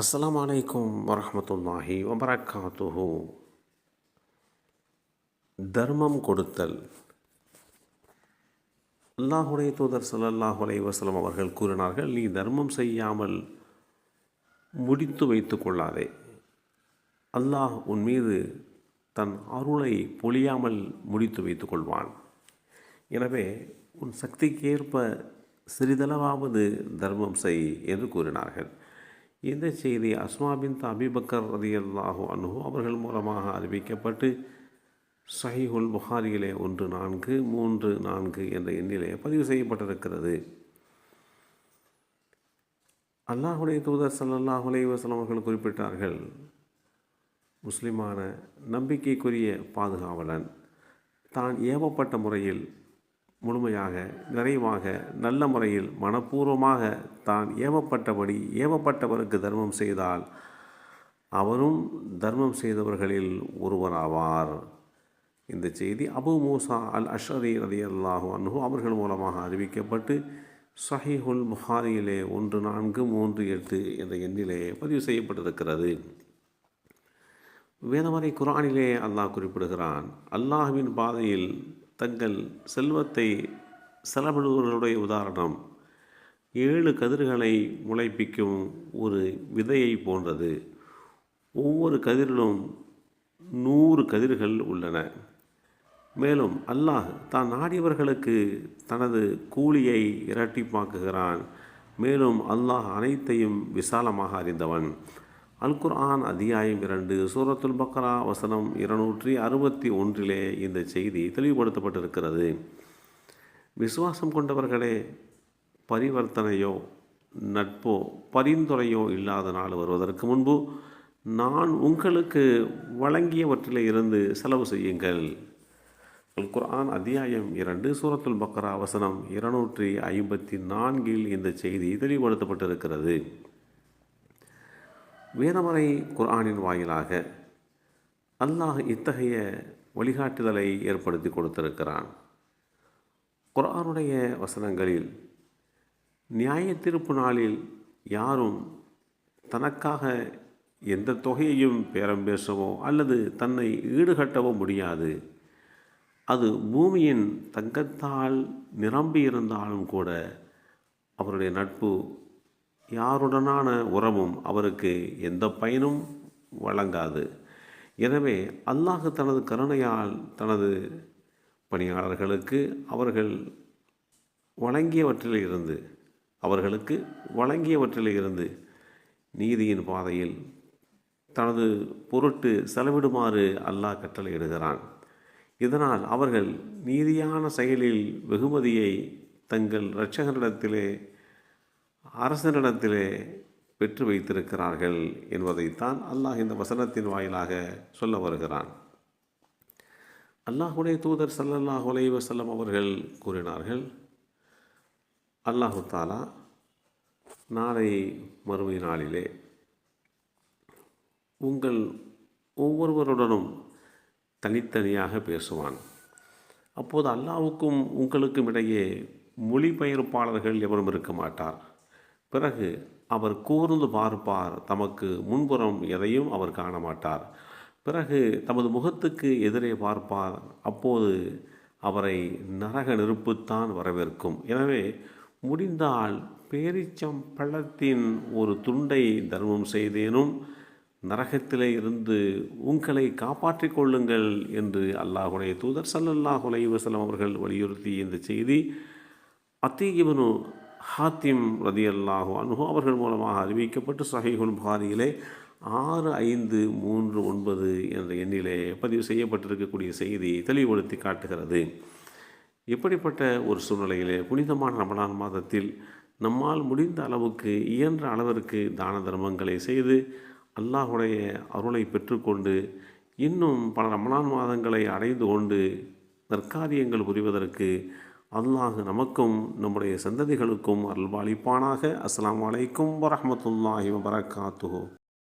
அஸ்லாம் அலைக்கும் வரமத்துல்லாஹி வபரகாத்துஹு தர்மம் கொடுத்தல். அல்லாஹுடைய தூதர் சல்லாஹ் அலை வசலம் அவர்கள் கூறினார்கள் நீ தர்மம் செய்யாமல் முடித்து வைத்து கொள்ளாதே. அல்லாஹ் உன் மீது தன் அருளை பொழியாமல் முடித்து வைத்து கொள்வான். எனவே உன் சக்திக்கேற்ப சிறிதளவாவது தர்மம் செய் என்று கூறினார்கள். இந்த செய்தி அஸ்மா பின் அபிபக்கர் ரதி அல்லாஹூ அனுகு அவர்கள் மூலமாக அறிவிக்கப்பட்டு சஹிஹுல் புகாரியிலே ஒன்று நான்கு மூன்று நான்கு என்ற எண்ணிலே பதிவு செய்யப்பட்டிருக்கிறது. அல்லாஹுடைய தூதர் சல்லாஹ் அலைஹி அவர்கள் குறிப்பிட்டார்கள் முஸ்லிமான நம்பிக்கைக்குரிய பாதுகாவலன் தான் ஏவப்பட்ட முறையில் முழுமையாக நிறைவாக நல்ல முறையில் மனப்பூர்வமாக தான் ஏவப்பட்டபடி ஏவப்பட்டவருக்கு தர்மம் செய்தால் அவரும் தர்மம் செய்தவர்களில் ஒருவராவார். இந்த செய்தி அபு மூசா அல் அஷரி ரதி அல்லாஹு அன்ஹு அவர்கள் மூலமாக அறிவிக்கப்பட்டு சஹிஹுல் புகாரியிலே ஒன்று நான்கு மூன்று எட்டு என்ற எண்ணிலே பதிவு செய்யப்பட்டிருக்கிறது. வேதமறை குரானிலே அல்லாஹ் குறிப்பிடுகிறான் அல்லாஹுவின் பாதையில் தங்கள் செல்வத்தை செலவிடுவர்களுடைய உதாரணம் ஏழு கதிர்களை முளைப்பிக்கும் ஒரு விதையை போன்றது. ஒவ்வொரு கதிரிலும் நூறு கதிர்கள் உள்ளன. மேலும் அல்லாஹ் தான் நாடியவர்களுக்கு தனது கூலியை இரட்டிப்பாக்குகிறான். மேலும் அல்லாஹ் அனைத்தையும் விசாலமாக அறிந்தவன். அல் குர்ஆன் அத்தியாயம் இரண்டு சூரத்துல் பக்ரா வசனம் இருநூற்றி அறுபத்தி ஒன்றிலே இந்த செய்தி தெளிவுபடுத்தப்பட்டிருக்கிறது. விசுவாசம் கொண்டவர்களே பரிவர்த்தனையோ நட்போ பரிந்துரையோ இல்லாத நாள் வருவதற்கு முன்பு நான் உங்களுக்கு வழங்கியவற்றிலே இருந்து செலவு செய்யுங்கள். அல் குர்ஆன் அத்தியாயம் இரண்டு சூரத்துல் பக்ரா வசனம் இருநூற்றி ஐம்பத்தி நான்கில் இந்த செய்தி தெளிவுபடுத்தப்பட்டிருக்கிறது. வேதமறை குர்ஆனின் வாயிலாக அல்லாஹ் இத்தகைய வழிகாட்டுதலை ஏற்படுத்தி கொடுத்திருக்கிறான். குர்ஆனுடைய வசனங்களில் நியாய தீர்ப்பு நாளில் யாரும் தனக்காக எந்த தொகையையும் பேரம் பேசவோ அல்லது தன்னை ஈடுகட்டவோ முடியாது. அது பூமியின் தங்கத்தால் நிரம்பி இருந்தாலும் கூட அவருடைய நட்பு யாருடனான உறவும் அவருக்கு எந்த பயனும் வழங்காது. எனவே அல்லாஹ் தனது கருணையால் தனது பணியாளர்களுக்கு அவர்கள் வழங்கியவற்றில் இருந்து அவர்களுக்கு வழங்கியவற்றில் இருந்து நீதியின் பாதையில் தனது பொருட்டு செலவிடுமாறு அல்லாஹ் கட்டளையிடுகிறான். இதனால் அவர்கள் நீதியான செயலில் வெகுமதியை தங்கள் இரட்சகரிடத்திலே அரசனிடத்திலே பெற்று வைத்திருக்கிறார்கள் என்பதைத்தான் அல்லாஹ் இந்த வசனத்தின் வாயிலாக சொல்ல வருகிறான். அல்லாஹுடைய தூதர் சல்லல்லாஹ் வசல்லம் அவர்கள் கூறினார்கள் அல்லாஹு தாலா நாளை மறுமை நாளிலே உங்கள் ஒவ்வொருவருடனும் தனித்தனியாக பேசுவான். அப்போது அல்லாவுக்கும் உங்களுக்கும் இடையே மொழிபெயர்ப்பாளர்கள் எவரும் இருக்க மாட்டார். பிறகு அவர் கூர்ந்து பார்ப்பார். தமக்கு முன்புறம் எதையும் அவர் காண மாட்டார் பிறகு தமது முகத்துக்கு எதிரே பார்ப்பார். அப்போது அவரை நரக நெருப்புத்தான் வரவேற்கும். எனவே முடிந்தால் பேரிச்சம் பள்ளத்தின் ஒரு துண்டை தர்மம் செய்தேனும் நரகத்திலே இருந்து உங்களை காப்பாற்றிக் கொள்ளுங்கள் என்று அல்லாஹுடைய தூதர் சல்லல்லாஹுலை வசலம் அவர்கள் வலியுறுத்தி இந்த செய்தி. அத்தீகிபனு ஹாத்திம் ரதி அல்லாஹு அனுகு அவர்கள் மூலமாக அறிவிக்கப்பட்டு சஹீகுல் புகாரியிலே ஆறு ஐந்து மூன்று ஒன்பது என்ற எண்ணிலே பதிவு செய்யப்பட்டிருக்கக்கூடிய செய்தி தெளிவுபடுத்தி காட்டுகிறது. இப்படிப்பட்ட ஒரு சூழ்நிலையிலே புனிதமான ரமலான் மாதத்தில் நம்மால் முடிந்த அளவுக்கு இயன்ற அளவிற்கு தான தர்மங்களை செய்து அல்லாஹுடைய அருளை பெற்றுக்கொண்டு இன்னும் பல ரமலான் மாதங்களை அடைந்து கொண்டு நற்காரியங்கள் புரிவதற்கு அல்லாஹ் நமக்கும் நம்முடைய சந்ததிகளுக்கும் அருள்வாளிப்பானாக. அஸ்லாம் வலைக்கும் வரமத்துல்லாஹி வபரகாத்துஹோ.